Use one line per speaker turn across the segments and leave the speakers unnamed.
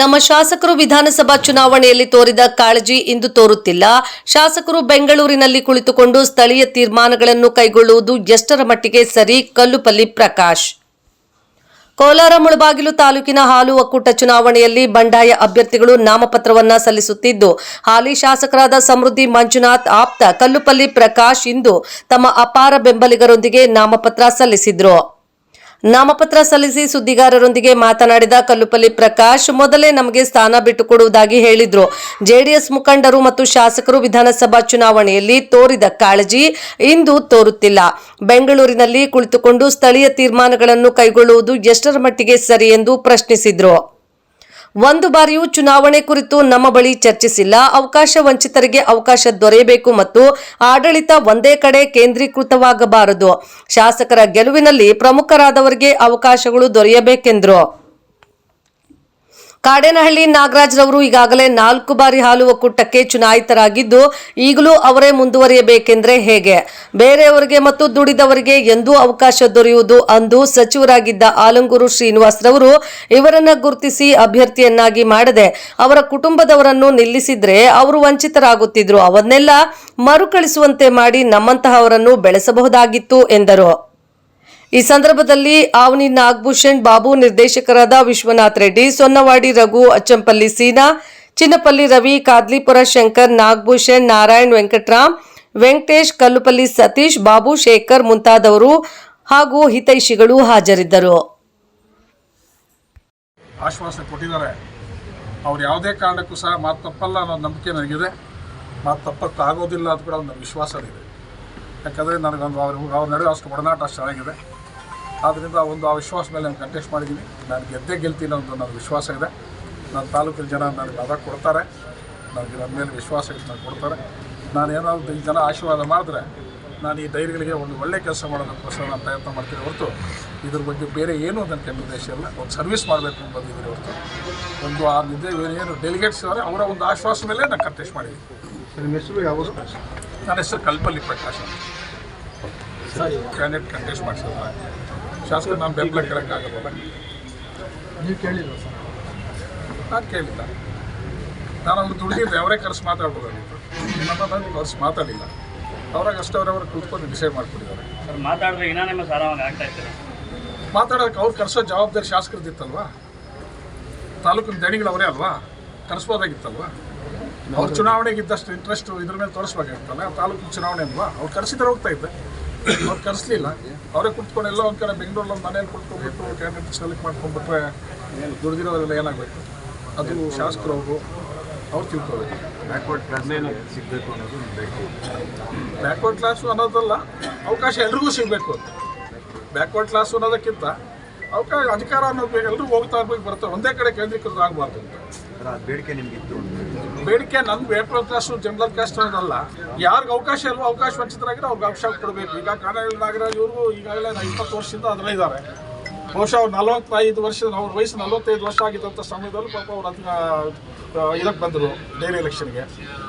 ನಮ್ಮ ಶಾಸಕರು ವಿಧಾನಸಭಾ ಚುನಾವಣೆಯಲ್ಲಿ ತೋರಿದ ಕಾಳಜಿ ಇಂದು ತೋರುತ್ತಿಲ್ಲ. ಶಾಸಕರು ಬೆಂಗಳೂರಿನಲ್ಲಿ ಕುಳಿತುಕೊಂಡು ಸ್ಥಳೀಯ ತೀರ್ಮಾನಗಳನ್ನು ಕೈಗೊಳ್ಳುವುದು ಎಷ್ಟರ ಮಟ್ಟಿಗೆ ಸರಿ? ಕಲ್ಲುಪಲ್ಲಿ ಪ್ರಕಾಶ್. ಕೋಲಾರ ಮುಳಬಾಗಿಲು ತಾಲೂಕಿನ ಹಾಲು ಒಕ್ಕೂಟ ಚುನಾವಣೆಯಲ್ಲಿ ಬಂಡಾಯ ಅಭ್ಯರ್ಥಿಗಳು ನಾಮಪತ್ರವನ್ನ ಸಲ್ಲಿಸುತ್ತಿದ್ದು, ಹಾಲಿ ಶಾಸಕರಾದ ಸಮೃದ್ಧಿ ಮಂಜುನಾಥ್ ಆಪ್ತ ಕಲ್ಲುಪಲ್ಲಿ ಪ್ರಕಾಶ್ ಇಂದು ತಮ್ಮ ಅಪಾರ ಬೆಂಬಲಿಗರೊಂದಿಗೆ ನಾಮಪತ್ರ ಸಲ್ಲಿಸಿದ್ರು. ನಾಮಪತ್ರ ಸಲ್ಲಿಸಿ ಸುದ್ದಿಗಾರರೊಂದಿಗೆ ಮಾತನಾಡಿದ ಕಲ್ಲುಪಲ್ಲಿ ಪ್ರಕಾಶ್, ಮೊದಲೇ ನಮಗೆ ಸ್ಥಾನ ಬಿಟ್ಟುಕೊಡುವುದಾಗಿ ಹೇಳಿದ್ರು. ಜೆಡಿಎಸ್ ಮುಖಂಡರು ಮತ್ತು ಶಾಸಕರು ವಿಧಾನಸಭಾ ಚುನಾವಣೆಯಲ್ಲಿ ತೋರಿದ ಕಾಳಜಿ ಇಂದು ತೋರುತ್ತಿಲ್ಲ. ಬೆಂಗಳೂರಿನಲ್ಲಿ ಕುಳಿತುಕೊಂಡು ಸ್ಥಳೀಯ ತೀರ್ಮಾನಗಳನ್ನು ಕೈಗೊಳ್ಳುವುದು ಎಷ್ಟರ ಮಟ್ಟಿಗೆ ಸರಿ ಎಂದು ಪ್ರಶ್ನಿಸಿದ್ರು. ಒಂದು ಬಾರಿಯೂ ಚುನಾವಣೆ ಕುರಿತು ನಮ್ಮ ಬಳಿ ಚರ್ಚಿಸಿಲ್ಲ. ಅವಕಾಶ ವಂಚಿತರಿಗೆ ಅವಕಾಶ ದೊರೆಯಬೇಕು ಮತ್ತು ಆಡಳಿತ ಒಂದೇ ಕಡೆ ಕೇಂದ್ರೀಕೃತವಾಗಬಾರದು. ಶಾಸಕರ ಗೆಲುವಿನಲ್ಲಿ ಪ್ರಮುಖರಾದವರಿಗೆ ಅವಕಾಶಗಳು ದೊರೆಯಬೇಕೆಂದರು. ಕಾಡೇನಹಳ್ಳಿ ನಾಗರಾಜ್ರವರು ಈಗಾಗಲೇ ನಾಲ್ಕು ಬಾರಿ ಹಾಲು ಒಕ್ಕೂಟಕ್ಕೆ ಚುನಾಯಿತರಾಗಿದ್ದು ಈಗಲೂ ಅವರೇ ಮುಂದುವರಿಯಬೇಕೆಂದ್ರೆ ಹೇಗೆ? ಬೇರೆಯವರಿಗೆ ಮತ್ತು ದುಡಿದವರಿಗೆ ಎಂದೂ ಅವಕಾಶ ದೊರೆಯುವುದು ಅಂದು ಸಚಿವರಾಗಿದ್ದ ಆಲಂಗೂರು ಶ್ರೀನಿವಾಸ್ರವರು ಇವರನ್ನ ಗುರುತಿಸಿ ಅಭ್ಯರ್ಥಿಯನ್ನಾಗಿ ಮಾಡದೆ ಅವರ ಕುಟುಂಬದವರನ್ನು ನಿಲ್ಲಿಸಿದ್ರೆ ಅವರು ವಂಚಿತರಾಗುತ್ತಿದ್ರು. ಅವನ್ನೆಲ್ಲ ಮರುಕಳಿಸುವಂತೆ ಮಾಡಿ ನಮ್ಮಂತಹವರನ್ನು ಬೆಳೆಸಬಹುದಾಗಿತ್ತು ಎಂದರು. ಈ ಸಂದರ್ಭದಲ್ಲಿ ಆವನಿ ನಾಗಭೂಷಣ್, ಬಾಬು ನಿರ್ದೇಶಕರಾದ ವಿಶ್ವನಾಥ್ ರೆಡ್ಡಿ, ಸೊನ್ನವಾಡಿ ರಘು, ಅಚ್ಚಂಪಲ್ಲಿ ಸೀನಾ, ಚಿನ್ನಪಲ್ಲಿ ರವಿ, ಕಾದ್ಲಿಪುರ ಶಂಕರ್, ನಾಗಭೂಷಣ್, ನಾರಾಯಣ್ ವೆಂಕಟ್ರಾಮ್, ವೆಂಕಟೇಶ್, ಕಲ್ಲುಪಲ್ಲಿ ಸತೀಶ್, ಬಾಬು ಶೇಖರ್ ಮುಂತಾದವರು ಹಾಗೂ ಹಿತೈಷಿಗಳು ಹಾಜರಿದ್ದರು.
ಆಶ್ವಾಸನೆ ಕೊಟ್ಟಿದ್ದಾರೆ. ಅವ್ರು ಯಾವುದೇ ಕಾರಣಕ್ಕೂ ಸಹ ಮಾತು ತಪ್ಪಲ್ಲ ಅನ್ನೋ ನಂಬಿಕೆ ನನಗಿದೆ. ಮಾತು ತಪ್ಪಕ್ಕಾಗೋದಿಲ್ಲ ಅಂತ ಕೂಡ ಒಂದು ವಿಶ್ವಾಸ ಇದೆ ಯಾಕಂದರೆ ನನಗೊಂದು ಅವ್ರ ಅವ್ರ ನಡುವೆ ಅಷ್ಟು ಒಡನಾಟ ಅಷ್ಟು ಚೆನ್ನಾಗಿದೆ. ಆದ್ದರಿಂದ ಒಂದು ಆ ವಿಶ್ವಾಸ ಮೇಲೆ ನಾನು ಕಂಟೆಸ್ಟ್ ಮಾಡಿದ್ದೀನಿ. ನಾನು ಗೆದ್ದೇ ಗೆಲ್ತೀನಿ ಅಂತ ಒಂದು ನನ್ನ ವಿಶ್ವಾಸ ಇದೆ. ನನ್ನ ತಾಲೂಕಿನ ಜನ ನನಗೆ ಅದ ಕೊಡ್ತಾರೆ. ನನಗೆ ನನ್ನ ಮೇಲೆ ವಿಶ್ವಾಸ ಇಟ್ಟು ನನಗೆ ಕೊಡ್ತಾರೆ. ನಾನು ಏನಾದರೂ ಈ ಜನ ಆಶೀರ್ವಾದ ಮಾಡಿದ್ರೆ ನಾನು ಈ ಡೈರಿಗಳಿಗೆ ಒಂದು ಒಳ್ಳೆ ಕೆಲಸ ಮಾಡೋದಕ್ಕೋಸ್ಕರ ನಾನು ಪ್ರಯತ್ನ ಮಾಡ್ತೀನಿ ಹೊರತು ಇದ್ರ ಬಗ್ಗೆ ಬೇರೆ ಏನೂ ನನ್ನ ಕೆಟ್ಟ ಉದ್ದೇಶ ಇಲ್ಲ. ಒಂದು ಸರ್ವಿಸ್ ಮಾಡಬೇಕು ಅಂತ ಬಂದಿದ್ದೀನಿ ಹೊರತು ಒಂದು ಆ ನಿದ್ದೆ ಏನು ಡೆಲಿಗೇಟ್ಸ್ ಇದ್ದಾರೆ ಅವರ ಒಂದು ಆಶ್ವಾಸ ಮೇಲೆ ನಾನು ಕಂಟೆಸ್ಟ್ ಮಾಡಿದ್ದೀನಿ.
ನಿಮ್ಮ ಹೆಸರು ಯಾವುದು
ನನ್ನ ಹೆಸರು ಕಲ್ಪಲ್ಲಿ ಪ್ರಕಾಶ್ ಅಂತ. ಕ್ಯಾಂಡಿಡೇಟ್ ಕಂಟೆಸ್ಟ್ ಮಾಡಿಸಿದ್ರೆ. ಶಾಸಕ ನಾನು ಬೆಂಬಲ ಕೇಳೋಕ್ಕಾಗಲ್ಲ
ನೀವು ಕೇಳಿಲ್ಲ ಸರ್?
ನಾನು ಕೇಳಿಲ್ಲ. ನಾನು ಅವ್ರು ದುಡಿದಿದ್ದೆ ಅವರೇ ಕರೆಸಿ ಮಾತಾಡ್ಬೋದಾಗಿತ್ತು ನಿಮ್ಮನ್ನ ನಾನು ಕರೆಸಿ ಮಾತಾಡಿಲ್ಲ. ಅವ್ರಾಗ ಅಷ್ಟೇ ಅವರವರು ಕೂತ್ಕೊಂಡು ಡಿಸೈಡ್ ಮಾಡಿಕೊಟ್ಟಿದ್ದಾರೆ
ಸರ್ ಮಾತಾಡಿದ್ರೆ ಇನ್ನೂ ನಿಮ್ಮ ಸಾರವಾಗಿ ಆಗ್ತಾ
ಮಾತಾಡೋಕೆ ಅವ್ರು ಕರೆಸೋ ಜವಾಬ್ದಾರಿ ಶಾಸಕರದಿತ್ತಲ್ವಾ ತಾಲೂಕಿನ ದಣಿಗಳು ಅವರೇ ಅಲ್ವಾ? ಕರೆಸ್ಬೋದಾಗಿತ್ತಲ್ವಾ? ಅವ್ರು ಚುನಾವಣೆಗೆ ಇದ್ದಷ್ಟು ಇಂಟ್ರೆಸ್ಟು ಇದ್ರ ಮೇಲೆ ತೋರಿಸ್ಬೇಕಾಗಿತ್ತಲ್ಲ ತಾಲೂಕಿನ ಚುನಾವಣೆ ಅಲ್ವಾ? ಅವ್ರು ಕರೆಸಿದ್ರೆ ಹೋಗ್ತಾ ಇದ್ದೆ. ಅವ್ರು ಕರೆಸ್ಲಿಲ್ಲ. ಅವರೇ ಕುತ್ಕೊಂಡು ಎಲ್ಲ ಒಂದು ಕಡೆ ಬೆಂಗಳೂರಲ್ಲಿ ಒಂದು ಮನೇಲಿ ಕುತ್ಕೊಂಡ್ಬಿಟ್ಟು ಕ್ಯಾಂಡಿಡೇಟ್ ಸೆಲೆಕ್ಟ್ ಮಾಡ್ಕೊಂಡ್ಬಿಟ್ರೆ ದುಡ್ದಿರೋರೆಲ್ಲ ಏನಾಗಬೇಕು? ಅದು ಶಾಸಕರವರು ಅವ್ರು ತಿಳ್ಕೋಬೇಕು.
ಬ್ಯಾಕ್ವರ್ಡ್ ಕ್ಲಾಸ್ ಸಿಗಬೇಕು ಅನ್ನೋದು ಬೇಕು.
ಬ್ಯಾಕ್ವರ್ಡ್ ಕ್ಲಾಸು ಅನ್ನೋದಲ್ಲ ಅವಕಾಶ ಎಲ್ರಿಗೂ ಸಿಗಬೇಕು. ಅಂತ ಬ್ಯಾಕ್ವರ್ಡ್ ಕ್ಲಾಸು ಅನ್ನೋದಕ್ಕಿಂತ ಅವಕಾಶ ಅಧಿಕಾರ ಅನ್ನೋದು ಎಲ್ಲರೂ ಎಲ್ರಿಗೂ ಹೋಗ್ತಾ ಇರ್ಬೇಕು ಬರ್ತಾರೆ ಒಂದೇ ಕಡೆ ಕೇಂದ್ರೀಕೃತ ಆಗಬಾರ್ದು ಅಂತ.
ಬೇಡಿಕೆ ನಿಮಗಿತ್ತು
ಬೇಡಿಕೆ ಬ್ಯಾಕ್ವರ್ಡ್ ಕ್ಲಾಸು ಜನರಲ್ ಕ್ಯಾಸ್ಟ್ ಅನ್ನೋದಲ್ಲ. ಯಾರಿಗೆ ಅವಕಾಶ ಇಲ್ವೋ ಅವಕಾಶ ವಂಚಿತರಾಗಿರೋ ಅವ್ರಿಗೆ ಅವಕಾಶ ಕೊಡಬೇಕು. ಈಗ ಕಾನಹಳ್ಳಿ ನಾಗರಾಜ್ ಇವರು ಈಗಾಗಲೇ ಇಪ್ಪತ್ತು ವರ್ಷದಿಂದ ಅದರಲ್ಲೇ ಇದ್ದಾರೆ ಬಹುಶಃ ಅವ್ರು ನಲವತ್ತೈದು ವರ್ಷ ಅವ್ರ ವಯಸ್ಸು ನಲವತ್ತೈದು ವರ್ಷ ಆಗಿದ್ದಂಥ ಸಮಯದಲ್ಲಿ ಪಾಪ ಅವ್ರು ಅದನ್ನ ಇದಕ್ಕೆ ಬಂದರು ಡೈರಿ ಎಲೆಕ್ಷನ್ಗೆ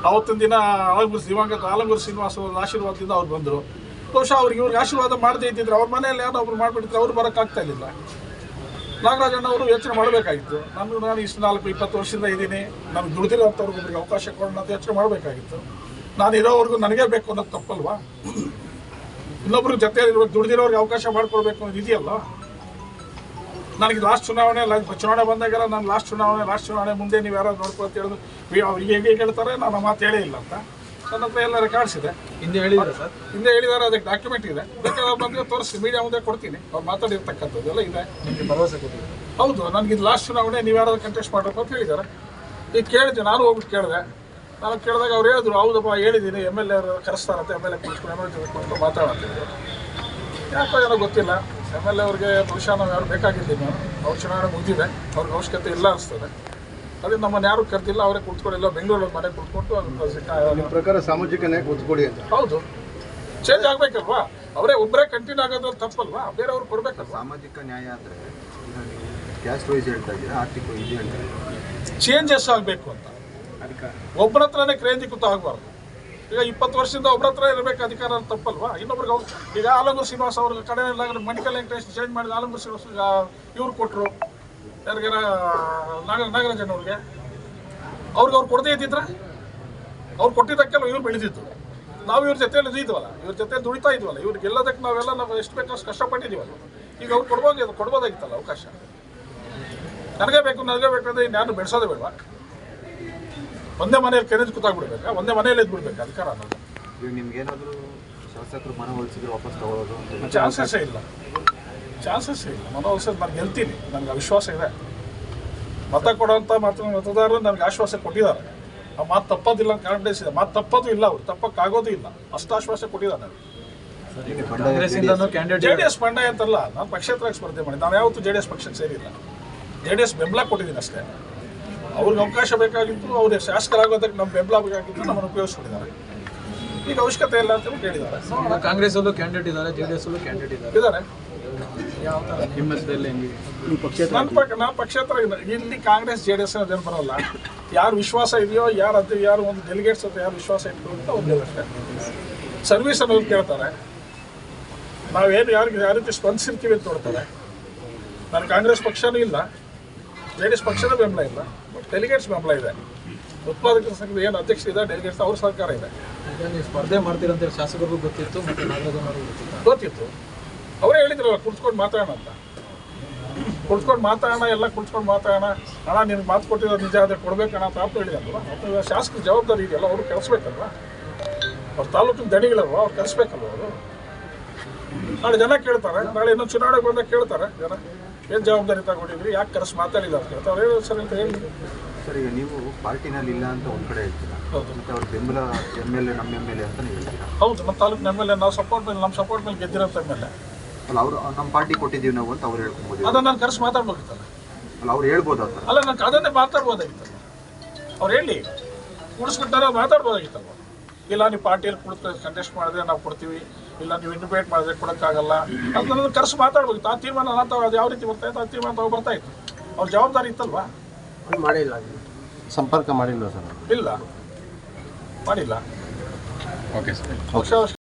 ಅವತ್ತಿನ ದಿನ ಆಲಂಗೂರು ದಿವಂಗತ ಆಲಂಗೂರು ಶ್ರೀನಿವಾಸ ಆಶೀರ್ವಾದದಿಂದ ಅವ್ರು ಬಂದರು. ಬಹುಶಃ ಅವ್ರಿಗೆ ಇವ್ರಿಗೆ ಆಶೀರ್ವಾದ ಮಾಡದೇ ಇದ್ದಿದ್ರೆ ಅವ್ರ ಮನೆಯಲ್ಲಿ ಯಾರೋ ಒಬ್ರು ಮಾಡಿಬಿಟ್ಟಿದ್ರೆ ಅವ್ರು ಬರೋಕ್ಕಾಗ್ತಾ ಇರಲಿಲ್ಲ. ನಾಗರಾಜಣ್ಣ ಅವರು ಯೋಚನೆ ಮಾಡಬೇಕಾಗಿತ್ತು. ನಾನು ನಾನು ಇಷ್ಟು ನಾಲ್ಕು ಇಪ್ಪತ್ತು ವರ್ಷದಿಂದ ಇದ್ದೀನಿ. ನಾನು ದುಡಿದಿರುವಂಥವ್ರಿಗೆ ಒಬ್ಬರಿಗೆ ಅವಕಾಶ ಕೊಡೋಣ ಅಂತ ಯೋಚನೆ ಮಾಡಬೇಕಾಗಿತ್ತು. ನಾನು ಇರೋವರೆಗೂ ನನಗೇ ಬೇಕು ಅನ್ನೋದು ತಪ್ಪಲ್ವಾ? ಇನ್ನೊಬ್ರ ಜೊತೆ ದುಡಿದಿರೋರಿಗೆ ಅವಕಾಶ ಮಾಡಿಕೊಡ್ಬೇಕು ಅನ್ನೋದು ಇದೆಯಲ್ಲ? ನನಗೆ ಲಾಸ್ಟ್ ಚುನಾವಣೆ ಚುನಾವಣೆ ಬಂದಾಗೆಲ್ಲ ನಾನು ಲಾಸ್ಟ್ ಚುನಾವಣೆ ಲಾಸ್ಟ್ ಚುನಾವಣೆ ಮುಂದೆ ನೀವು ಯಾರು ನೋಡ್ಕೊ ಅಂತ ಹೇಳಿದ್ರು ಅವ್ರಿಗೆ ಹೇಗೆ ಹೇಳ್ತಾರೆ? ನಾನು ಮಾತು ಹೇಳೇ ಇಲ್ಲ ಅಂತ. ನನ್ನ ಹತ್ರ ಎಲ್ಲ ರೆಕಾರ್ಡ್ಸ್ ಇದೆ
ಹಿಂದೆ ಹೇಳಿದ್ರೆ ಸರ್?
ಹಿಂದೆ ಹೇಳಿದ್ದಾರೆ ಅದಕ್ಕೆ ಡಾಕ್ಯುಮೆಂಟ್ ಇದೆ. ಬೇಕಾದ್ರೆ ಬಂದರೆ ತೋರಿಸಿ ಮೀಡಿಯಾ ಮುಂದೆ ಕೊಡ್ತೀನಿ. ಅವ್ರು ಮಾತಾಡಿರ್ತಕ್ಕಂಥದ್ದು ಎಲ್ಲ ಇದೆ.
ನಿಮಗೆ ಭರವಸೆ ಕೊಟ್ಟಿದೆ
ಹೌದು ನನಗೆ ಇದು ಲಾಸ್ಟ್ ಚುನಾವಣೆ ನೀವು ಯಾರಾದ್ರೂ ಕಂಟೆಸ್ಟ್ ಮಾಡಬೇಕು ಅಂತ ಹೇಳಿದ್ದಾರೆ ಈಗ ಕೇಳಿದೆ ನಾನು ಹೋಗ್ಬಿಟ್ಟು ಕೇಳಿದೆ. ನಾನು ಕೇಳಿದಾಗ ಅವ್ರು ಹೇಳಿದ್ರು ಹೌದಪ್ಪ ಹೇಳಿದ್ದೀನಿ ಎಂ ಎಲ್ ಎ ಕರೆಸ್ತಾರಂತೆ ಎಂ ಎಲ್ ಎ ಕುಳಿಸ್ಕೊಂಡು ಎಂ ಎಲ್ ಎ ಕುಳಿಸ್ಕೊಂಡು ಮಾತಾಡಂತಿದ್ರು. ಯಾಕೋ ಏನೋ ಗೊತ್ತಿಲ್ಲ. ಎಂ ಎಲ್ ಎ ಅವ್ರಿಗೆ ಬಹುಶಃ ನಾವು ಯಾರು ಬೇಕಾಗಿದ್ದೀನಿ ನಾನು ಅವ್ರ ಚುನಾವಣೆ ಮುಗಿದಿದೆ. ಅವ್ರಿಗೆ ಅವಶ್ಯಕತೆ ಇಲ್ಲ ಅನಿಸ್ತದೆ. ಅದಕ್ಕೆ ನಮ್ಮನ್ನ ಯಾರು ಕರೆದಿಲ್ಲ ಅವರೇ ಕುಳಿತುಕೊಂಡು ಎಲ್ಲ ಬೆಂಗಳೂರಲ್ಲಿ ಮನೆ
ಕುತ್ಕೊಂಡು ಪ್ರಕಾರ ಸಾಮಾಜಿಕ ನ್ಯಾಯ ಒತ್ಕೊಡಿ ಅಂತ?
ಹೌದು. ಚೇಂಜ್ ಆಗ್ಬೇಕಲ್ವಾ? ಅವರೇ ಒಬ್ಬರೇ ಕಂಟಿನ್ಯೂ ಆಗೋದ್ರಲ್ಲಿ ತಪ್ಪಲ್ವಾ? ಬೇರೆಯವ್ರು ಕೊಡಬೇಕಲ್ವಾ?
ಸಾಮಾಜಿಕ ನ್ಯಾಯ ಅಂದರೆ ಈಗ ಕ್ಯಾಸ್ಟ್ ವೈಸ್ ಹೇಳ್ತಾ ಇದ್ದೀರಾ ಆರ್ಥಿಕ ಇದು ಹೇಳ್ತಾ
ಚೇಂಜಸ್ ಆಗಬೇಕು ಅಂತ. ಒಬ್ಬರ ಹತ್ರನೇ ಕೇಂದ್ರೀಕೃತ ಆಗಬಾರ್ದು. ಈಗ ಇಪ್ಪತ್ತು ವರ್ಷದಿಂದ ಒಬ್ಬರ ಹತ್ರ ಇರಬೇಕು ಅಧಿಕಾರ ತಪ್ಪಲ್ವಾ? ಇನ್ನೊಬ್ರಿಗೆ ಅವ್ರು- ಈಗ ಆಲಂಗೂರು ಶ್ರೀನಿವಾಸ ಅವ್ರಿಗೆ ಕಡೆ ಮೆಡಿಕಲ್ ವೆಂಕಟೇಶ್ ಚೇಂಜ್ ಮಾಡಿದ ಆಲಂಗೂರು ಶ್ರೀನಿವಾಸ ಇವ್ರು ಕೊಟ್ಟರು ಯಾರಿಗಾರ ನಾಗ ನಾಗರಾಜನ್ ಅವ್ರಿಗೆ? ಅವ್ರಿಗೆ ಅವ್ರು ಕೊಡದೇ ಇದ್ದಿದ್ರ? ಅವ್ರು ಕೊಟ್ಟಿದ್ದಕ್ಕೆಲ್ಲ ಇವ್ರು ಬೆಳೆದಿತ್ತು ನಾವು ಇವ್ರ ಜೊತೆಯಲ್ಲಿ ಇದ್ವಲ್ಲ ಇವ್ರ ಜೊತೆ ದುಡಿತಾ ಇದ್ವಲ್ಲ ಇವ್ರಿಗೆ ಗೆಲ್ಲೋದಕ್ಕೆ ನಾವೆಲ್ಲ ನಾವು ಎಷ್ಟು ಬೇಕೋ ಅಷ್ಟು ಕಷ್ಟಪಟ್ಟಿದ್ದೀವಲ್ಲ. ಈಗ ಅವ್ರು ಕೊಡ್ಬೋದು ಕೊಡ್ಬೋದಾಗಿತ್ತಲ್ಲ ಅವಕಾಶ. ನನಗೆ ಬೇಕು ನನಗೆ ಬೇಕಂದ್ರೆ ನಾನು ಬೆಳೆಸೋದೇ ಬೇಡವಾ ಒಂದೇ ಮನೆಯಲ್ಲಿ ಕೆರೆದು ಕೂತಾಗ್ಬಿಡ್ಬೇಕಾ? ಒಂದೇ ಮನೆಯಲ್ಲಿ ಇದ್ಬಿಡ್ಬೇಕು? ಅಧಿಕಾರ ಅನ್ನೋದು.
ನಿಮ್ಗೇನಾದರೂ ಶಾಸಕರು ಮನವೊಲಿಸಿದ್ರೆ ವಾಪಸ್ ತಗೊಳ್ಳೋದು
ಚಾನ್ಸಸ್ಸೇ ಇಲ್ಲ. ಚಾನ್ಸಸ್ಸೇ ಇಲ್ಲ. ಮನವೊಲಿಸೋದು ನಾನು ಗೆಲ್ತೀನಿ. ನನಗೆ ವಿಶ್ವಾಸ ಇದೆ. ಮತ ಕೊಡುವಂಥ ಮತ ಮತದಾರರು ನನಗೆ ಆಶ್ವಾಸ ಕೊಟ್ಟಿದ್ದಾರೆ. ಆ ಮಾತು ತಪ್ಪೋದಿಲ್ಲ ಅಂತ ಕಾನ್ಫಿಡೆನ್ಸ್ ಇದೆ ಮಾತು ತಪ್ಪೋದು ಇಲ್ಲ ಅವ್ರು. ತಪ್ಪಕ್ಕಾಗೋದು ಇಲ್ಲ. ಅಷ್ಟು ಆಶ್ವಾಸ ಕೊಟ್ಟಿದ್ದಾರೆ ಜೆ ಡಿ ಎಸ್ ಬಂಡಾಯ ಅಂತಲ್ಲ ನಾನು ಪಕ್ಷೇತ್ರಕ್ಕೆ ಸ್ಪರ್ಧೆ ಮಾಡಿ ನಾನು ಯಾವತ್ತೂ ಜೆ ಡಿ ಎಸ್ ಪಕ್ಷಕ್ಕೆ ಸೇರಿಲ್ಲ. ಜೆ ಡಿ ಎಸ್ ಬೆಂಬಲ ಕೊಟ್ಟಿದ್ದೀನಿ ಅಷ್ಟೇ. ಅವ್ರಿಗೆ ಅವಕಾಶ ಬೇಕಾಗಿತ್ತು ಅವ್ರಿಗೆ ಶಾಸಕರಾಗೋದಕ್ಕೆ ನಮ್ಮ ಬೆಂಬಲ ಬೇಕಾಗಿತ್ತು ನಮ್ಮನ್ನು ಉಪಯೋಗಿಸ್ಕೊಂಡಿದ್ದಾರೆ. ಈಗ ಅವಶ್ಯಕತೆ ಇಲ್ಲ ಅಂತ ಹೇಳಿದ್ದಾರೆ
ಕಾಂಗ್ರೆಸ್ ಅಲ್ಲೂ ಕ್ಯಾಂಡಿಡೇಟ್ ಇದ್ದಾರೆ ಜೆ ಡಿ ಎಸ್ ಅಲ್ಲೂ ಕ್ಯಾಂಡಿಡೇಟ್ ಇದ್ದಾರೆ.
ಇದ್ದಾರೆ.
ನಿಮ್ಮ
ಪಕ್ಷೇತರ ಇಲ್ಲ. ಇಲ್ಲಿ ಕಾಂಗ್ರೆಸ್ ಜೆ ಡಿ ಎಸ್ ಅದೇನು ಬರೋಲ್ಲ. ಯಾರು ವಿಶ್ವಾಸ ಇದೆಯೋ ಯಾರು ಅದು ಯಾರು ಒಂದು ಡೆಲಿಗೇಟ್ಸ್ ಅಂತ ಯಾರು ವಿಶ್ವಾಸ ಇಟ್ಟು ಅಂತ ಒಂದು ಅಷ್ಟೇ. ಸರ್ವಿಸ್ ಅನ್ನೋದು ಕೇಳ್ತಾರೆ. ನಾವೇನು ಯಾರಿಗೆ ಯಾವ ರೀತಿ ಸ್ಪಂದಿಸಿರ್ತೀವಿ ಅಂತ ನೋಡ್ತಾರೆ. ನಾನು ಕಾಂಗ್ರೆಸ್ ಪಕ್ಷನೂ ಇಲ್ಲ. ಜೆ ಡಿ ಎಸ್ ಪಕ್ಷನೂ ಬೆಂಬಲ ಇಲ್ಲ. ಬಟ್ ಡೆಲಿಗೇಟ್ಸ್ ಬೆಂಬಲ ಇದೆ. ಉತ್ಪಾದಕ ಸಂಘದ ಏನು ಅಧ್ಯಕ್ಷ ಇದೆ ಡೆಲಿಗೇಟ್ಸ್ ಅವ್ರ ಸರ್ಕಾರ ಇದೆ.
ಸ್ಪರ್ಧೆ ಮಾಡ್ತೀರಂತ ಶಾಸಕರಿಗೂ ಗೊತ್ತಿತ್ತು ಮತ್ತು ಗೊತ್ತಿತ್ತು.
ಅವರೇ ಹೇಳಿದ್ರಲ್ಲ ಕುಡ್ಸ್ಕೊಂಡು ಮಾತಾಡೋಣ ಅಂತ. ಕುಡ್ಸ್ಕೊಂಡು ಮಾತಾಡೋಣ ಎಲ್ಲ ಕುಡ್ಸ್ಕೊಂಡು ಮಾತಾಡೋಣ. ಅಣ್ಣ ನಿನ್ಗೆ ಮಾತು ಕೊಟ್ಟಿರೋ ನಿಜ ಆದರೆ ಕೊಡ್ಬೇಕಣ್ಣ ಅಂತ ಆಪ್ತ ಹೇಳಿದಲ್ವ ಮತ್ತು ಶಾಸಕರ ಜವಾಬ್ದಾರಿ ಇದೆಯಲ್ಲ ಅವರು ಕೆಲಸಬೇಕಲ್ವ ಅವ್ರ ತಾಲೂಕಿನ ದಣಿಗಳಲ್ವ ಅವ್ರು ಕೆಲಸಬೇಕಲ್ವ ಅವರು? ನಾಳೆ ಜನ ಕೇಳ್ತಾರೆ ನಾಳೆ ಇನ್ನೊಂದು ಚುನಾವಣೆಗೆ ಬಂದಾಗ ಕೇಳ್ತಾರೆ ಜನ. ಏನು ಜವಾಬ್ದಾರಿ ತಗೊಂಡಿದ್ರಿ ಯಾಕೆ ಕರೆಸ್ ಮಾತಾಡಿದ್ದಾರೆ ಅಂತ ಕೇಳ್ತಾರೆ. ಅವ್ರು ಸರ್ ಅಂತ ಹೇಳಿ.
ಸರ್ ಈಗ ನೀವು ಪಾರ್ಟಿನಲ್ಲಿ ಇಲ್ಲ ಅಂತ ಒಂದು ಕಡೆ ಹೇಳ್ತೀರಾ?
ಹೌದು.
ಮತ್ತು ಅವ್ರ ಬೆಂಬಲ ಎಂ ಎಲ್ ಎ ನಮ್ಮ ಎಂ ಎಲ್ ಎ ಅಂತ ಹೇಳ್ತೀರಾ?
ಹೌದು ನಮ್ಮ ತಾಲೂಕಿನ ಎಂ ಎಲ್ ಎ ನಾವು ಸಪೋರ್ಟ್ ಮೇಲೆ ನಮ್ಮ ಸಪೋರ್ಟ್ ಮೇಲೆ ಗೆದ್ದಿರೋ ಎಂ ಎಲ್ ಎ.
ಅಲ್ಲ ಅವರು ನಮ್ಮ ಪಾರ್ಟಿ ಕೊಟ್ಟಿದ್ದೀವಿ ನಾವು ಅಂತ ಅವ್ರು ಹೇಳ್ಕೊಬೋದು.
ಅದನ್ನು ನಾನು ಕರೆಸಿ ಮಾತಾಡ್ಬೇಕಿತ್ತಲ್ಲ
ಅಲ್ಲ ಅವ್ರು ಹೇಳ್ಬೋದು ಅಂತ
ಅಲ್ಲ ನಾನು ಅದನ್ನೇ ಮಾತಾಡ್ಬೋದಾಗಿತ್ತಲ್ಲ ಅವ್ರು ಹೇಳಿ. ಕೂಡಿಸ್ಬಿಟ್ಟಾರೆ ಮಾತಾಡ್ಬೋದಾಗಿತ್ತಲ್ವ? ಇಲ್ಲ ನೀವು ಪಾರ್ಟಿಯಲ್ಲಿ ಕುಳಿತು ಕಂಟೆಸ್ಟ್ ಮಾಡಿದ್ರೆ ನಾವು ಕೊಡ್ತೀವಿ. ಇಲ್ಲ ನೀವು ಇನ್ವೈಟ್ ಮಾಡಿದ್ರೆ ಕೊಡೋಕ್ಕಾಗಲ್ಲ. ಅದು ನನ್ನ ಕರೆಸಿ ಮಾತಾಡ್ಬೇಕಿತ್ತು ಆ ತೀರ್ಮಾನ ಅದು ಯಾವ ರೀತಿ ಬರ್ತಾ ಇತ್ತು? ಆ ತೀರ್ಮಾನ ತಗೋ ಬರ್ತಾ ಇತ್ತು. ಅವ್ರ ಜವಾಬ್ದಾರಿ ಇತ್ತಲ್ವಾ?
ಮಾಡಿಲ್ಲ
ಸಂಪರ್ಕ ಮಾಡಿಲ್ಲ ಸರ್
ಇಲ್ಲ. ಮಾಡಿಲ್ಲ.
Okay sir.